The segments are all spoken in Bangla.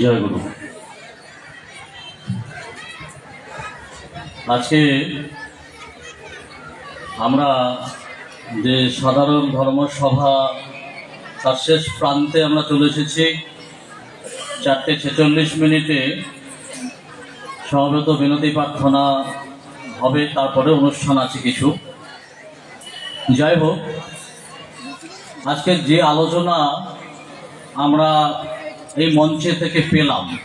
জয় গুরু আজকে আমরা যে সাধারণ ধর্মসভা তার শেষ প্রান্তে আমরা চলে এসেছি। চারটে ছেচল্লিশ মিনিটে সমবেত বিনতি প্রার্থনা হবে, তারপরে অনুষ্ঠান আছে কিছু। যাই হোক আজকের যে আলোচনা আমরা এই মঞ্চে থেকে পেলাম।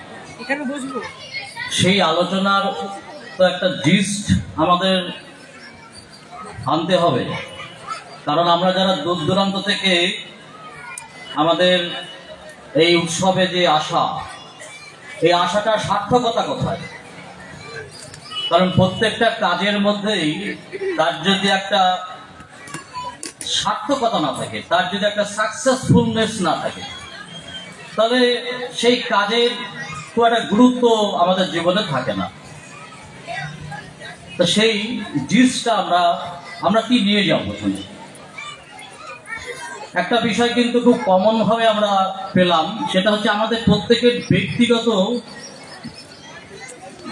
সেই আলোচনার তো একটা জিস্ট আমাদের আনতে হবে। কারণ আমরা যারা দূর দূরান্ত থেকে আমাদের এই উৎসবে যে আশা এই আশাটা সার্থকতা কোথায়? কারণ প্রত্যেকটা কাজের মধ্যেই তার যদি একটা সার্থকতা না থাকে তার যদি একটা সাকসেসফুলনেস না থাকে তাহলে সেই কাজের খুব একটা গুরুত্ব আমাদের জীবনে থাকে না। তো সেই জিনিসটা আমরা আমরা কি নিয়ে যাব প্রথমে একটা বিষয় কিন্তু খুব কমন ভাবে আমরা পেলাম, সেটা হচ্ছে আমাদের প্রত্যেকের ব্যক্তিগত,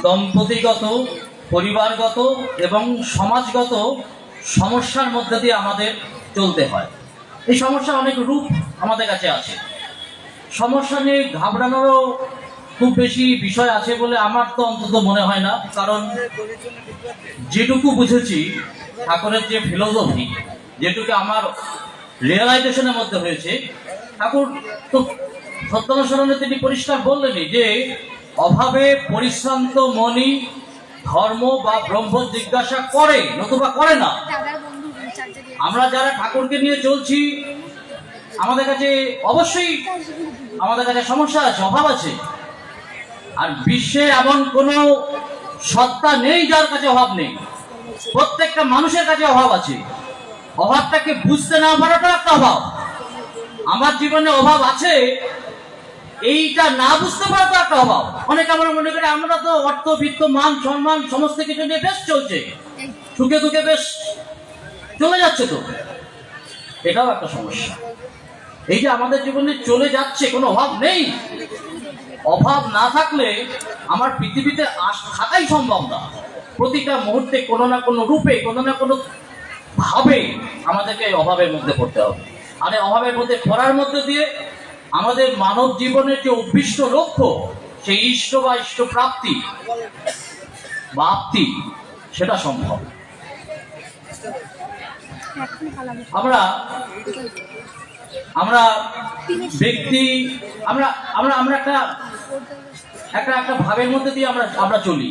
দম্পতিগত, পরিবারগত এবং সমাজগত সমস্যার মধ্যে দিয়ে আমাদের চলতে হয়। এই সমস্যা অনেক রূপ আমাদের কাছে আছে। সমস্যা নিয়ে ঘাবড়ানোরও খুব বেশি বিষয় আছে বলে আমার তো অন্তত মনে হয় না। কারণ যেটুকু বুঝেছি ঠাকুরের যে ফিলোসফি যেটুকু আমার রিয়েলাইজেশনের মধ্যে হয়েছে ঠাকুর তো সত্যানুসরণে তিনি পরিষ্কার বললেনই যে অভাবে পরিশ্রান্ত মনি ধর্ম বা ব্রহ্ম জিজ্ঞাসা করে নতুবা করে না। আমরা যারা ঠাকুরকে নিয়ে চলছি আমাদের কাছে অবশ্যই আমাদের কাছে সমস্যা আছে অভাব আছে। আর বিশ্বে এমন কোনো সত্তা নেই যার কাছে অভাব নেই। প্রত্যেকটা মানুষের কাছে অভাব আছে। অভাবটাকে বুঝতে না পারাটা একটা অভাব। আমার জীবনে অভাব আছে, এইটা না বুঝতে পারা তো একটা অভাব। অনেকে আমরা মনে করি, আমরা তো অর্থ, বিত্ত, মান, সম্মান, সমস্ত কিছু নিয়ে বেশ চলছে। সুখে দুঃখে বেশ চলে যাচ্ছে তো। এটাও একটা সমস্যা। এই যে আমাদের জীবনে চলে যাচ্ছে কোনো অভাব নেই। অভাব না থাকলে আমার পৃথিবীতে আস- থাকাই সম্ভব না। প্রতিটা মুহূর্তে কোনো না কোনো রূপে কোনো না কোনো ভাবে আমাদেরকে অভাবের মধ্যে পড়তে হবে। আর এই অভাবের মধ্যে পড়ার মধ্যে দিয়ে আমাদের মানব জীবনের যে অভ্যিষ্ট লক্ষ্য সেই ইষ্ট বা ইষ্ট প্রাপ্তি বা আপ্তি সেটা সম্ভব। আমরা আমরা ব্যক্তি, আমরা আমরা আমরা একটা একটা একটা ভাবের মধ্যে দিয়ে আমরা আমরা চলি।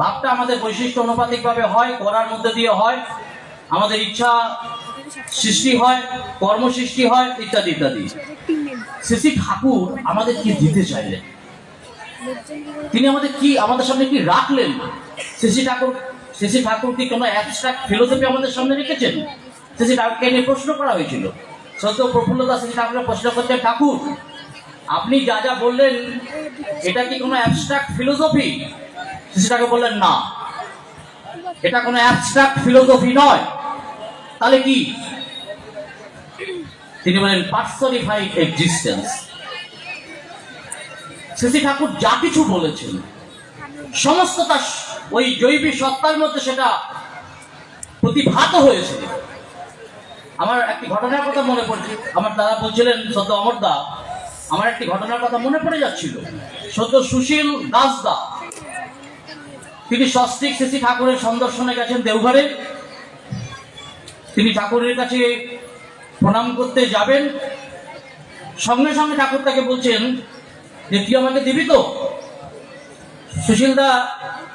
ভাবটা আমাদের বৈশিষ্ট্য অনুপাতিকভাবে হয়, করার মধ্যে দিয়ে হয়, আমাদের ইচ্ছা সৃষ্টি হয়, কর্ম সৃষ্টি হয়, ইত্যাদি ইত্যাদি। শ্রী ঠাকুর আমাদের কি দিতে চাইলেন? তিনি আমাদের কি, আমাদের সামনে কি রাখলেন? শ্রী ঠাকুর শ্রী ঠাকুর কি কোনো অ্যাবস্ট্রাক্ট ফিলোসফি আমাদের সামনে রেখেছেন? শ্রী ঠাকুরকে নিয়ে প্রশ্ন করা হয়েছিল। সত্য প্রফুল্ল দাস প্রশ্ন করছেন ঠাকুর, আপনি যা যা বললেন, এটা কি কোনো অ্যাবস্ট্রাক্ট ফিলোসফি ঠাকুর বললেন, না। এটা কোনো অ্যাবস্ট্রাক্ট ফিলোসফি নয়। তাহলে কি? তিনি বলেন পার্সনিফাইড এক্সিস্টেন্স শ্রী ঠাকুর যা কিছু বলেছেন সমস্ত তার ওই জৈবিক সত্তার মধ্যে সেটা প্রতিভাত হয়েছে। আমার একটি ঘটনার কথা মনে পড়ছে। আমার দাদা বলছিলেন, সদ্য অমর দা আমার একটি ঘটনার কথা মনে পড়ে যাচ্ছিল। সদ্য সুশীল দাস দা তিনি সস্তিক শ্রী ঠাকুরের সন্দর্শনে গেছেন দেওঘরে। তিনি ঠাকুরের কাছে প্রণাম করতে যাবেন। সঙ্গে সঙ্গে ঠাকুর তাকে বলছেন যে, তুই আমাকে দিবি তো? সুশীলদা,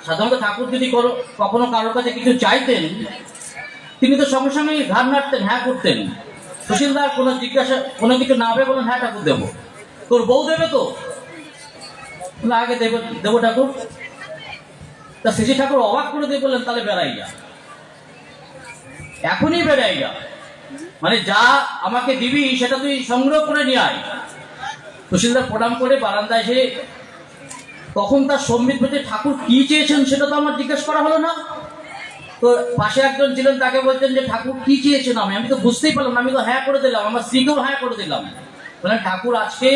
সাধারণত ঠাকুর যদি কখনো কারোর কাছে কিছু চাইতেন তিনি তো সঙ্গে সঙ্গে ঘাড় নাড়তেন হ্যাঁ করতেন। সুশীলদার কোনো জিজ্ঞাসা, কোনো কিছু না হবে বলেন হ্যাঁ ঠাকুর দেবো। তোর বউ দেবে তো? আগে দেবো দেবো ঠাকুর। তা শেষে ঠাকুর অবাক করে দিয়ে বললেন, তাহলে বেড়াই যা। এখনই বেড়াই যা। মানে যা আমাকে দিবি, সেটা তুই সংগ্রহ করে নিয়ে আয়। সুশীলদার প্রণাম করে বারান্দায় এসে, তখন তার সম্বিত ঠাকুর কি চেয়েছেন সেটা তো আমার জিজ্ঞেস করা হলো না। তো পাশে একজন ছিলেন, তাকে বলছেন যে, ঠাকুর, কি চেয়েছেন আমি আমি তো বুঝতেই পারলাম আমি তো হ্যাঁ করে দিলাম, আমার স্ত্রীকেও হ্যাঁ করে দিলাম। বললেন, ঠাকুর, আজকে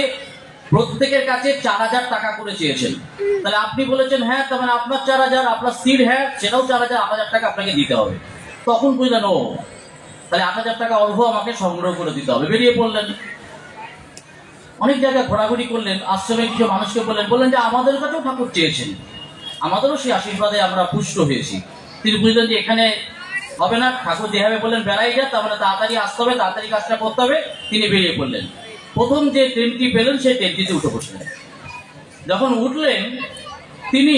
প্রত্যেকের কাছে চার হাজার টাকা করে চেয়েছেন। তাহলে আপনি বলেছেন হ্যাঁ তার মানে আপনার চার হাজার, আপনার স্ত্রীর হ্যাঁ সেটাও চার হাজার, আট হাজার টাকা আপনাকে দিতে হবে। তখন বুঝলেন, ও, তাহলে আট হাজার টাকা অর্ঘ আমাকে সংগ্রহ করে দিতে হবে। বেরিয়ে পড়লেন। অনেক জায়গায় ঘোরাঘুরি করলেন আশ্রমে কিছু মানুষকে বললেন বললেন যে, আমাদের কাছেও ঠাকুর চেয়েছেন। আমাদেরও সেই আশীর্বাদে আমরা পুষ্ট হয়েছি। তিনি বুঝলেন যে এখানে হবে না, ঠাকুর যেভাবে বললেন, বেড়াই যা, তার মানে তাড়াতাড়ি আসতে হবে, তাড়াতাড়ি কাজটা করতে হবে, তিনি বেরিয়ে পড়লেন। প্রথম যে ট্রেনটি পেলেন, সেই ট্রেনটিতে উঠে বসলেন। যখন উঠলেন, তিনি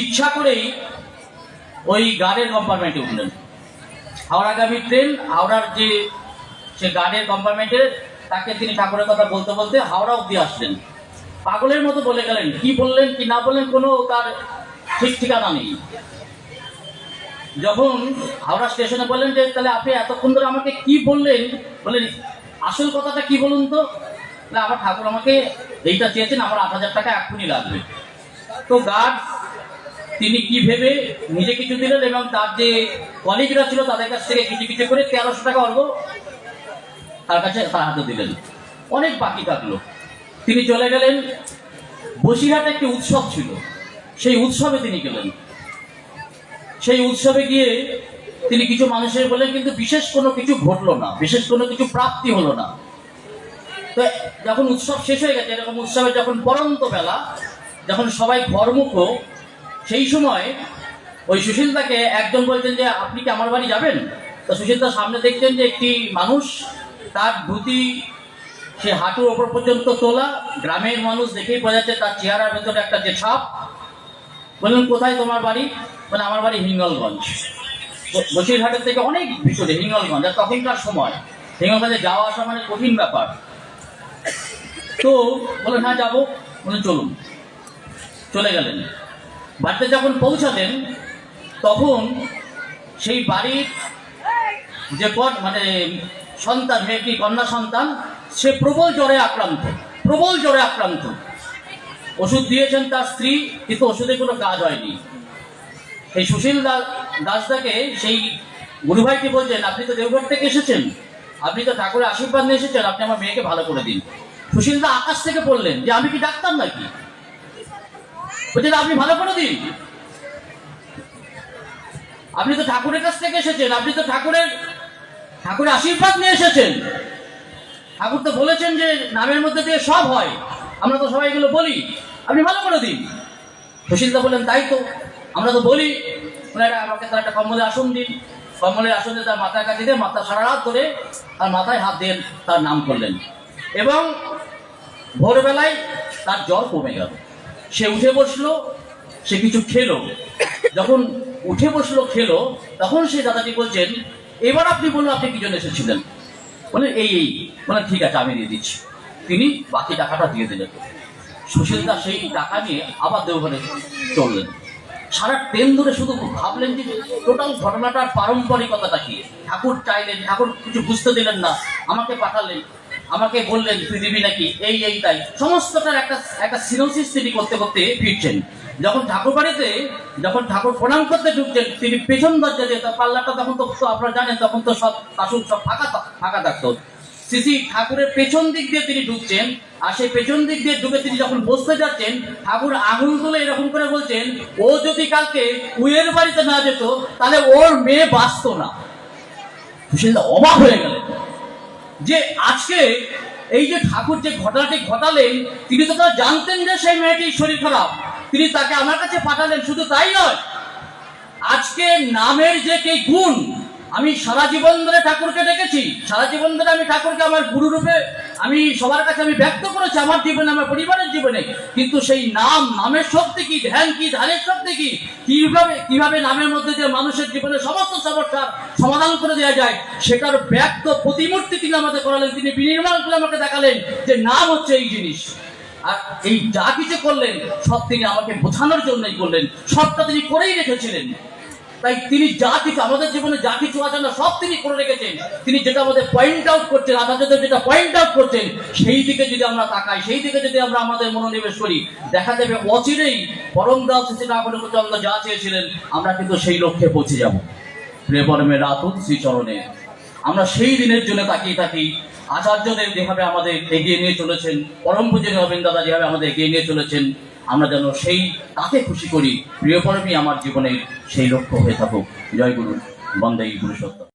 ইচ্ছা করেই ওই গার্ডের কম্পার্টমেন্টে উঠলেন। হাওড়াগামী ট্রেন, হাওড়ার যে সে গার্ডের কম্পার্টমেন্টে তাকে তিনি ঠাকুরের কথা বলতে বলতে হাওড়া অব্দি আসলেন। পাগলের মতো বলে গেলেন, কি বললেন, কি না বললেন, কোনো তার ঠিক ঠিকানা নেই। যখন হাওড়া স্টেশনে বললেন যে, তাহলে আপনি এতক্ষণ ধরে আমাকে কি বললেন? বললেন, আসল কথাটা কি বলুন তো? না আমার ঠাকুর আমাকে এইটা চেয়েছেন, আমার আট হাজার টাকা এক্ষুনি লাগবে। তো গার্ড তিনি কি ভেবে নিজে কিছু দিলেন এবং তার যে কলিগরা ছিল তাদের কাছ থেকে কিছু কিছু করে তেরোশো টাকা অর্ঘ তার কাছে তার হাতে দিলেন। অনেক বাকি থাকল তিনি চলে গেলেন। বসিরহাটে একটি উৎসব ছিল। সেই উৎসবে তিনি গেলেন। সেই উৎসবে গিয়ে তিনি কিছু মানুষের বললেন কিন্তু বিশেষ কোনো কিছু ঘটলো না, বিশেষ কোনো কিছু প্রাপ্তি হলো না। তো যখন উৎসব শেষ হয়ে গেছে, এরকম উৎসবে যখন পরন্ত বেলা, যখন সবাই ঘরমুখ, সেই সময় ওই সুশীলদাকে একজন বলছেন যে, আপনি কি আমার বাড়ি যাবেন? তো সুশীলদার সামনে দেখছেন যে একটি মানুষ, তার ধুতি সে হাঁটুর ওপর পর্যন্ত তোলা, গ্রামের মানুষ দেখেই বোঝা যাচ্ছে তার চেহারার ভেতরে একটা যে ছাপ। বললেন, কোথায় তোমার বাড়ি? মানে আমার বাড়ি হিঙ্গলগঞ্জ। বসিরহাটের থেকে অনেক ভিতরে হিঙ্গলগঞ্জ, আর তখনকার সময়। হিঙ্গলগঞ্জে যাওয়া আসা মানে কঠিন ব্যাপার। তো বললেন হ্যাঁ যাব। বললেন, চলুন। চলে গেলেন। বাড়িতে যখন পৌঁছালেন তখন সেই বাড়ির যে কন- মানে সন্তান, মেয়েটি, কন্যা সন্তান, সে প্রবল জ্বরে আক্রান্ত, প্রবল জ্বরে আক্রান্ত। ওষুধ দিয়েছেন তার স্ত্রী, কিন্তু ওষুধে কোনো কাজ হয়নি। এই সুশীল দাস দাসদাকে সেই গুরুভাইকে বলছেন, আপনি তো দেওঘর থেকে এসেছেন। আপনি তো ঠাকুরের আশীর্বাদ নিয়ে এসেছেন, আপনি আমার মেয়েকে ভালো করে দিন। সুশীল দা আকাশ থেকে বললেন, যে আমি কি ডাক্তার নাকি? বলছেন আপনি ভালো করে দিন। আপনি তো ঠাকুরের কাছ থেকে এসেছেন, আপনি তো ঠাকুরের ঠাকুরের আশীর্বাদ নিয়ে এসেছেন। ঠাকুর তো বলেছেন যে নামের মধ্যে দিয়ে সব হয়। আমরা তো সবাই এগুলো বলি। আপনি ভালো করে দিন। সুশীলদা বললেন, তাই তো। আমরা তো বলি। ওনারা আমাকে তার একটা কম্বলের আসন দিন। কম্বলের আসন দিয়ে তার মাথার কাছে দিয়ে মাথা সারা রাত ধরে তার মাথায় হাত দিয়ে তার নাম করলেন। এবং ভোরবেলায় তার জ্বর কমে গেল। সে উঠে বসল, সে কিছু খেলো। যখন উঠে বসল, খেলো, তখন সে দাদাটি বলছেন, এবার আপনি বলুন, আপনি কি জন্য এসেছিলেন? বলে এই এই। মানে ঠিক আছে, আমি দিয়ে দিচ্ছি। তিনি বাকি টাকাটা দিয়ে দিলেন। সুশীল দাস সেই টাকা নিয়ে আবার দেওঘরে চললেন। সারা ট্রেন ধরে শুধু ভাবলেন যে টোটাল ঘটনাটার পারম্পরিকতাটা কি? ঠাকুর চাইলেন, ঠাকুর কিছু বুঝতে দিলেন না, আমাকে পাঠালেন, আমাকে বললেন, তুই দিবি নাকি? এই এই, তাই। সমস্তটার একটা একটা সিনোসিস তিনি করতে করতে ফিরছেন। যখন ঠাকুর বাড়িতে, যখন ঠাকুর প্রণাম করতে ঢুকছেন, তিনি পেছন দরজা দিয়ে পাল্লাটা তখন তো আপনারা জানেন, তখন তো সব আসুন সব ফাঁকা ফাঁকা থাকতো। সিসি ঠাকুরের পেছন দিক দিয়ে তিনি ঢুকছেন, আর সেই পেছন দিক দিয়ে ঢুকে তিনি যখন বসতে যাচ্ছেন, ঠাকুর আঙুল তুলে এরকম করে বলছেন, ও যদি কালকে উয়ের বাড়িতে না যেত, তাহলে ওর মেয়ে বাঁচতো না। সুশীলদা অবাক হয়ে গেলেন। যে আজকে এই যে ঠাকুর যে ঘটনাটি ঘটালেন, তিনি তো তারা জানতেন যে সেই মেয়েটির শরীর খারাপ। তিনি তাকে আমার কাছে পাঠালেন, শুধু তাই নয়, আজকে নামের যে কে গুণ আমি সারা জীবন ধরে ঠাকুরকে দেখেছি। সারা জীবন ধরে আমি ঠাকুরকে আমার গুরু রূপে আমি সবার কাছে আমি ব্যক্ত করেছি, আমার জীবনে, আমার পরিবারের জীবনে। কিন্তু সেই নাম, নামের শক্তি কি, ধ্যান কি, ধ্যানের শক্তি কি, কীভাবে কীভাবে নামের মধ্যে যে মানুষের জীবনে সমস্ত সমস্যার সমাধান করে দেওয়া যায়, সেটার ব্যক্ত প্রতিমূর্তি তিনি আমাদের করালেন, তিনি বিনির্মাণ করে আমাকে দেখালেন যে নাম হচ্ছে এই জিনিস। আর এই যা কিছু করলেন, সব তিনি আমাকে বোঝানোর জন্যই করলেন, সবটা তিনি করেই রেখেছিলেন। তাই তিনি যা কিছু আমাদের জীবনে যা কিছু আছে না সব তিনি করে রেখেছেন। তিনি যেটা আমাদের পয়েন্ট আউট করছেন আচার্যদের যেটা পয়েন্ট আউট করছেন, সেই দিকে যদি আমরা তাকাই, সেই দিকে যদি আমরা আমাদের মনোনিবেশ করি, দেখা যাবে অচিরেই পরম দাস শ্রী নাগরিকচন্দ্র যা চেয়েছিলেন, আমরা কিন্তু সেই লক্ষ্যে পৌঁছে যাব। প্রেমে রাতুল শ্রীচরণে আমরা সেই দিনের জন্য তাকিয়ে থাকি। আচার্যদের যেভাবে আমাদের এগিয়ে নিয়ে চলেছেন পরম পুজো নবীন দাদা যেভাবে আমাদের এগিয়ে নিয়ে চলেছেন আমরা যেন সেই তাকে খুশি করি। প্রিয় আমার জীবনের সেই লক্ষ্য হয়ে থাকুক। জয় গুরু, বন্দে গুরু সত্য